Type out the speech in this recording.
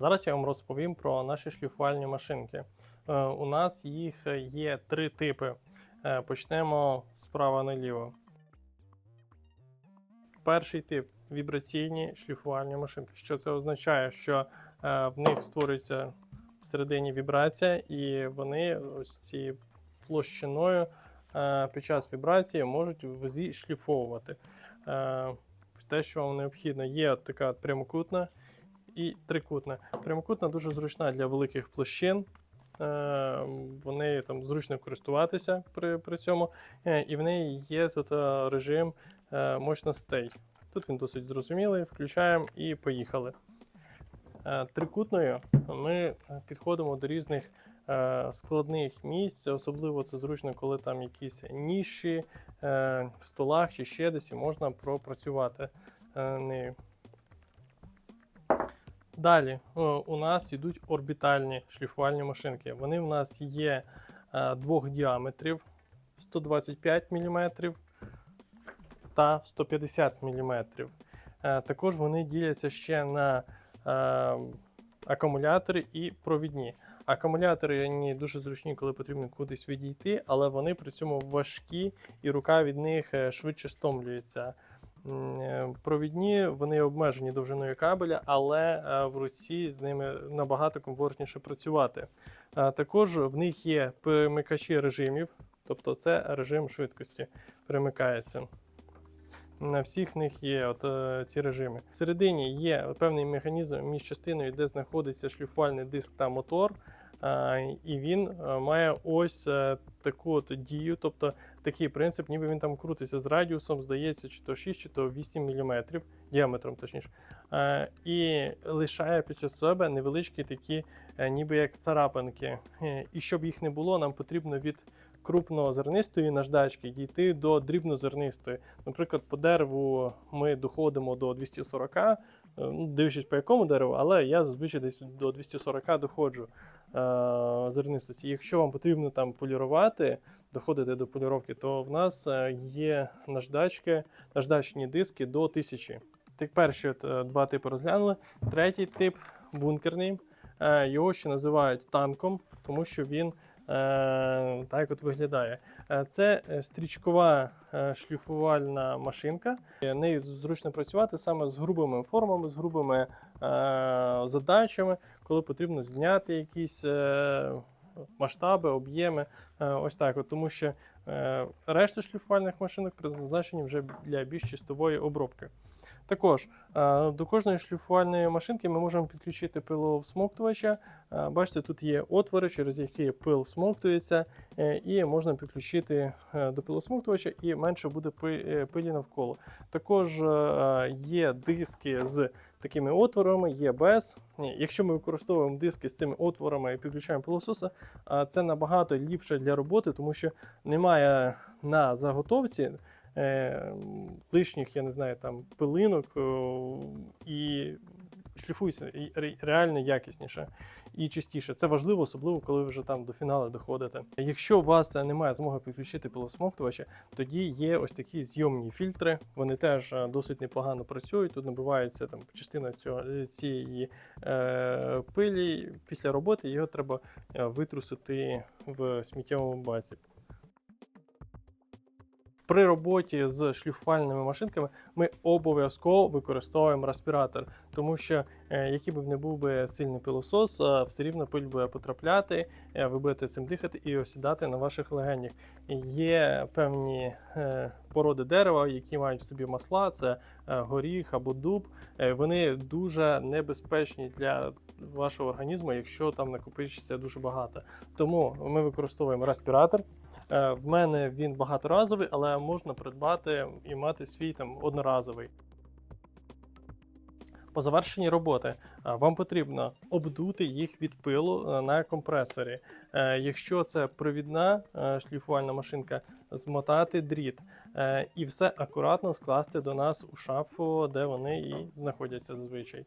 Зараз я вам розповім про наші шліфувальні машинки. Е, У нас їх є три типи. Е, Почнемо справа наліво. Перший тип вібраційні шліфувальні машинки. Що це означає? Що е, в них створюється всередині вібрація, і вони ось цією площиною під час вібрації можуть зішліфовувати. Те, що вам необхідно, є така прямокутна і трикутна. Прямокутна дуже зручна для великих площин. Е, Вони там зручно користуватися при, при цьому. Е, І в неї є тут е, режим мощностей. Тут він досить зрозумілий. Включаємо і поїхали. Трикутною ми підходимо до різних складних місць. Особливо це зручно, коли там якісь ніші в столах чи ще десь і можна пропрацювати нею. Далі у нас йдуть орбітальні шліфувальні машинки. Вони в нас є е, двох діаметрів 125 мм та 150 мм. Е, також вони діляться ще на е, акумулятори і провідні. Акумулятори вони дуже зручні, коли потрібно кудись відійти, але вони при цьому важкі і рука від них е, швидше стомлюється. Е, Провідні вони обмежені довжиною кабеля, але е, в руці з ними набагато комфортніше працювати. Е, Також в них є перемикачі режимів, тобто це режим швидкості перемикається. На всіх них є от, ці режими. Всередині є певний механізм між частиною, де знаходиться шліфувальний диск та мотор. І він е, має ось е, таку от дію, тобто такий принцип, ніби він там крутиться з радіусом, здається, чи то 6, чи то 8 мм, діаметром точніше. Е, І лишає після себе невеличкі такі, ніби як царапинки. І щоб їх не було, нам потрібно від крупнозернистої наждачки дійти до дрібнозернистої. Наприклад, по дереву ми доходимо до 240, е, ну, дивлячись по якому дереву, але я зазвичай десь до 240 доходжу е, зернистості. Якщо вам потрібно там полірувати, доходити до поліровки, то в нас е, є наждачки, наждачні диски до 1000. Так перші е, два типи розглянули. Третій тип бункерний. Е, Його ще називають танком, тому що він е, так от виглядає. Е, Це е, стрічкова е, шліфувальна машинка. Е, Нею зручно працювати саме з грубими формами, з грубими е, задачами, коли потрібно зняти якісь е, масштаби, об'єми. Е, Ось так. От, тому що е, решта шліфувальних машинок призначені вже для більш чистової обробки. Також е, до кожної шліфувальної машинки ми можемо підключити пиловсмоктувача. Е, Бачите, тут є отвори, через які пил всмоктується, е, і можна підключити до пилосмоктувача, і менше буде пилі навколо. Також є диски з такими отворами, є без. Якщо ми використовуємо диски з цими отворами і підключаємо пилососа, це набагато ліпше для роботи, тому що немає на заготовці е, лишніх, я не знаю, там пилинок о, і шліфується реально якісніше і чистіше. Це важливо, особливо коли ви вже там до фіналу доходите. Якщо у вас е, немає змоги підключити пилосмоктувача, тоді є ось такі зйомні фільтри. Вони теж е, досить непогано працюють. Тут набивається там частина цього цієї е, пилі. Після роботи його треба е, витрусити в сміттєвому баці. При роботі з шліфувальними машинками ми обов'язково використовуємо респіратор, тому що е, який би не був би сильний пилосос, е, все рівно пиль буде потрапляти, е, ви будете цим дихати і осідати на ваших легенях. Є певні породи дерева, які мають в собі масла, це горіх або дуб. Вони дуже небезпечні для вашого організму, якщо там накопичиться дуже багато. Тому ми використовуємо респіратор. Е, В мене він багаторазовий, але можна придбати і мати свій там одноразовий. По завершенні роботи е, вам потрібно обдути їх від пилу е, на компресорі. Якщо це провідна шліфувальна машинка, змотати дріт і все акуратно скласти до нас у шафу, де вони і знаходяться зазвичай.